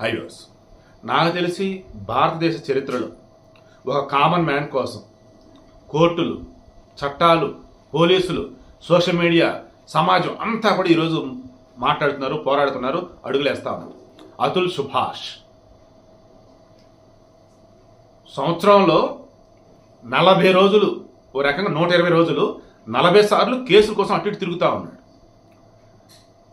Highways నాకు తెలిసి భారతదేశ చరిత్రలో ఒక కామన్ మ్యాన్ కోసం కోర్టులు చట్టాలు పోలీసులు సోషల్ మీడియా సమాజం అంతా కూడా ఈరోజు మాట్లాడుతున్నారు పోరాడుతున్నారు అడుగులేస్తా ఉన్నారు. అతుల్ సుభాష్. సంవత్సరంలో నలభై రోజులు ఓ రకంగా నూట ఇరవై రోజులు నలభై సార్లు కేసుల కోసం అటు ఇటు తిరుగుతూ ఉన్నాడు.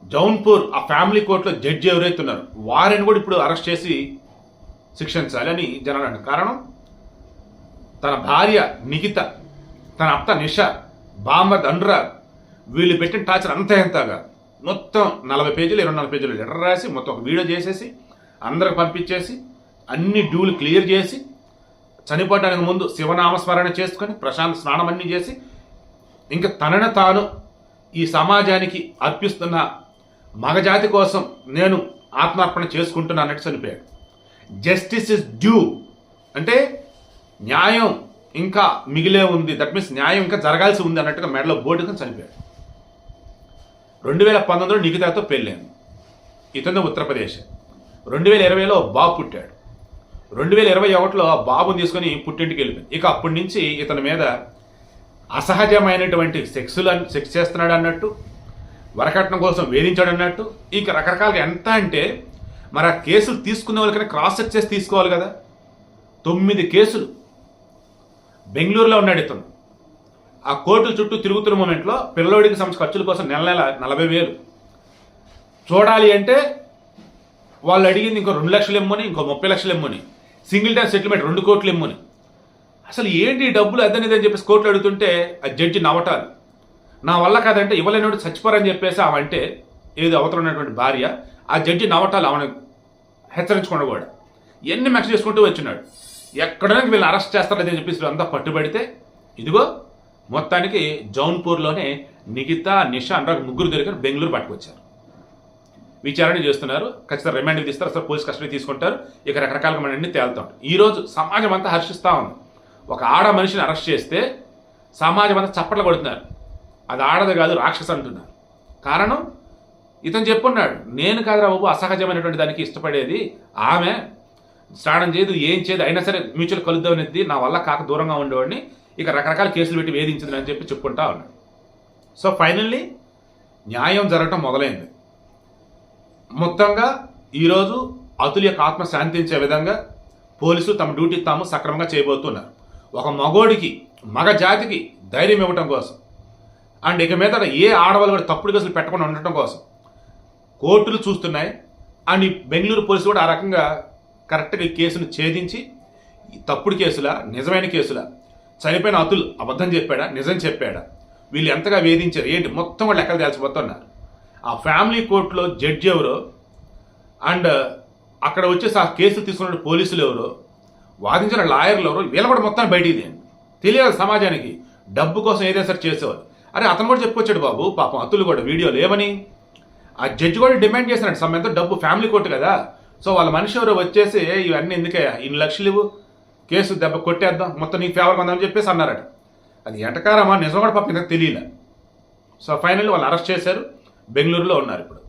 జౌన్పూర్ ఆ ఫ్యామిలీ కోర్టులో జడ్జి ఎవరైతే ఉన్నారు వారిని కూడా ఇప్పుడు అరెస్ట్ చేసి శిక్షించాలి అని జనాలు కారణం తన భార్య నిఖిత తన అత్త నిష బామ్మద్ అనురాగ్ వీళ్ళు పెట్టిన టార్చర్ అంతా ఎంతగా మొత్తం నలభై పేజీలు ఇరవై నాలుగు పేజీలు లెటర్ రాసి మొత్తం ఒక వీడియో చేసేసి అందరికి పంపించేసి అన్ని డ్యూలు క్లియర్ చేసి చనిపోవడానికి ముందు శివనామస్మరణ చేసుకొని ప్రశాంత్ స్నానం అన్ని చేసి ఇంకా తనను తాను ఈ సమాజానికి అర్పిస్తున్న మగజాతి కోసం నేను ఆత్మార్పణ చేసుకుంటున్నా అన్నట్టు చనిపోయాడు. జస్టిస్ ఇస్ డ్యూ అంటే న్యాయం ఇంకా మిగిలే ఉంది. దట్ మీన్స్ న్యాయం ఇంకా జరగాల్సి ఉంది అన్నట్టుగా మెడలో బోర్డుగా చనిపోయాడు. రెండు వేల పంతొమ్మిదిలో నిఖితాతో పెళ్ళాను ఇతను ఉత్తరప్రదేశ్. రెండు వేల ఇరవైలో బాబు పుట్టాడు. రెండు వేల ఇరవై ఒకటిలో బాబుని తీసుకొని పుట్టింటికి వెళ్ళిపోయింది. ఇక అప్పటి నుంచి ఇతని మీద అసహజమైనటువంటి సెక్సులు సెక్స్ చేస్తున్నాడు అన్నట్టు వరకట్నం కోసం వేధించాడు అన్నట్టు ఇక రకరకాలుగా ఎంత అంటే మరి ఆ కేసులు తీసుకునే వాళ్ళకైనా క్రాస్ చెక్ చేసి తీసుకోవాలి కదా. తొమ్మిది కేసులు. బెంగళూరులో ఉన్నాడు ఇతను. ఆ కోర్టుల చుట్టూ తిరుగుతున్న మూమెంట్లో పిల్లోడికి సంబంధించిన ఖర్చుల కోసం నెల నెల నలభై వేలు. చూడాలి అంటే వాళ్ళు అడిగింది ఇంకో రెండు లక్షలు ఇమ్మని ఇంకో ముప్పై లక్షలు ఇమ్మని. సింగిల్ టైం సెటిల్మెంట్ రెండు కోట్లు ఇమ్మని. అసలు ఏంటి డబ్బులు అదని ఇదని చెప్పేసి కోర్టులు అడుగుతుంటే ఆ జడ్జి నవ్వటాలు. నా వల్ల కాదంటే ఇవ్వలేనోడు చచ్చిపోరని చెప్పేసి ఆవంటే ఏది ఏదో అవతల ఉన్నటువంటి భార్య ఆ జడ్జి నవ్వటాలు ఆమెను హెచ్చరించకుండా కూడా ఎన్ని మెక్స్ చేసుకుంటూ వచ్చినాడు. ఎక్కడానికి వీళ్ళని అరెస్ట్ చేస్తారని చెప్పేసి అంతా పట్టుబడితే ఇదిగో మొత్తానికి జౌన్పూర్లోనే నిఖిత నిషా అనురాగ్ ముగ్గురు దొరికారు బెంగళూరు పట్టుకొచ్చారు. విచారణ చేస్తున్నారు. ఖచ్చితంగా రిమాండ్ తీస్తారు. అసలు పోలీస్ కస్టడీ తీసుకుంటారు. ఇక రకరకాలుగా మన అన్ని తేలుతాం. ఈరోజు సమాజం అంతా హర్షిస్తూ ఉంది. ఒక ఆడ మనిషిని అరెస్ట్ చేస్తే సమాజం అంతా చప్పట్లు కొడుతున్నారు. అది ఆడది కాదు రాక్షస అంటున్నారు కారణం? ఇతను చెప్పున్నాడు నేను కాదురా బాబు అసహజమైనటువంటి దానికి ఇష్టపడేది ఆమె. స్నానం చేయదు ఏం చేయదు అయినా సరే మ్యూచువల్ కలుద్దాం అనేది నా వల్ల కాక దూరంగా ఉండేవాడిని. ఇక రకరకాల కేసులు పెట్టి వేధించింది అని చెప్పి చెప్పుకుంటా ఉన్నాడు. సో ఫైనల్లీ న్యాయం జరగటం మొదలైంది. మొత్తంగా ఈరోజు అతుల యొక్క ఆత్మ శాంతించే విధంగా పోలీసులు తమ డ్యూటీ తాము సక్రమంగా చేయబోతున్నారు. ఒక మగోడికి మగ జాతికి ధైర్యం ఇవ్వటం కోసం. అండ్ ఇక మీద ఏ ఆడవాళ్ళు కూడా తప్పుడు కేసులు పెట్టకుండా ఉండటం కోసం కోర్టులు చూస్తున్నాయి. అండ్ ఈ బెంగళూరు పోలీసులు కూడా ఆ రకంగా కరెక్ట్గా ఈ కేసును ఛేదించి తప్పుడు కేసులా నిజమైన కేసులా చనిపోయిన అతులు అబద్ధం చెప్పాడా? నిజం చెప్పాడా? వీళ్ళు ఎంతగా వేధించారు? ఏంటి? మొత్తం వాళ్ళు ఎక్కడ తెలిసిపోతున్నారు ఆ ఫ్యామిలీ కోర్టులో జడ్జి ఎవరో అండ్ అక్కడ వచ్చేసి ఆ కేసులు తీసుకున్న పోలీసులు ఎవరో వాదించిన లాయర్లు ఎవరో వీళ్ళ కూడా మొత్తం బయటికి తీయండి. తెలియాలి సమాజానికి. డబ్బు కోసం ఏదైనా సరే చేసేవారు అరే అతను కూడా చెప్పుకొచ్చాడు బాబు. పాపం అతులు కూడా వీడియో లేవని. ఆ జడ్జి కూడా డిమాండ్ చేస్తున్నాడు. సమ్ ఎంతో డబ్బు ఫ్యామిలీ కోర్టు కదా. సో వాళ్ళ మనిషి ఎవరో వచ్చేసి ఇవన్నీ ఎందుకే ఇన్ని లక్షలు ఇవ్వు. కేసు దెబ్బ కొట్టేద్దాం. మొత్తం నీకు ఫేవర్ కొందామని చెప్పేసి అన్నారట. అది ఎటకారమా నిజం కూడా పాపం తెలియలే. సో ఫైనల్ వాళ్ళు అరెస్ట్ చేశారు. బెంగళూరులో ఉన్నారు ఇప్పుడు.